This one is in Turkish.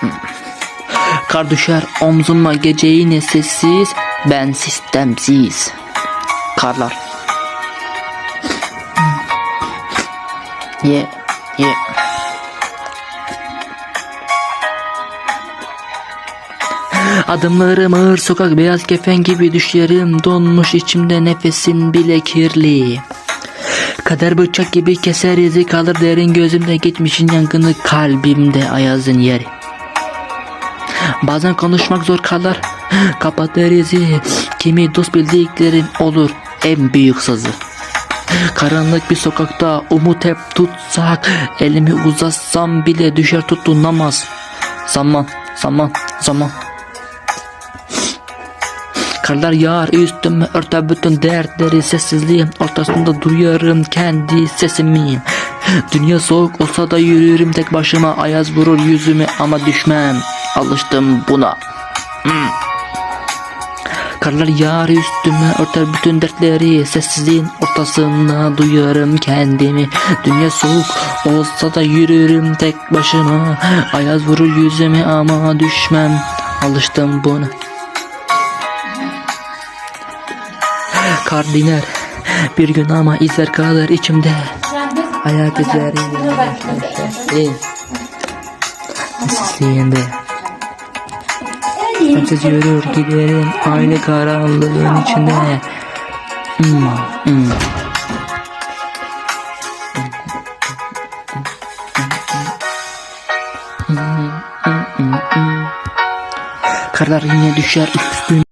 Hmm. Kar düşer omzuma gece yine sessiz Ben sistemsiz. Karlar. Ye ye. Adımlarım ağır sokak beyaz kefen gibi düşlerim donmuş içimde nefesim bile kirli Kader bıçak gibi keser izi kalır derin gözümde. Geçmişin yangını kalbimde ayazın yeri. Bazen konuşmak zor kalır kapatır izi. Kimi dost bildiklerim olur en büyük sızı. Karanlık bir sokakta umut hep tutsak Elimi uzatsam bile düşer tutunamaz Zaman zaman zaman Karlar yağar üstüme örter bütün dertleri sessizliğin ortasında duyarım kendi sesimi Dünya soğuk olsa da yürürüm tek başıma ayaz vurur yüzüme ama düşmem. Alıştım buna. Hmm. Karlar yağar üstüme örter bütün dertleri Sessizliğin ortasında duyarım kendimi Dünya soğuk olsa da yürürüm tek başıma Ayaz vurur yüzüme ama düşmem. Alıştım buna Kar diner bir gün ama izler kalır içimde. Ayak izleri. Sessizliğinde Sensiz yürür giderim aynı karanlığın içinde. Hmm, hmm. Karlar yine düşer üstüne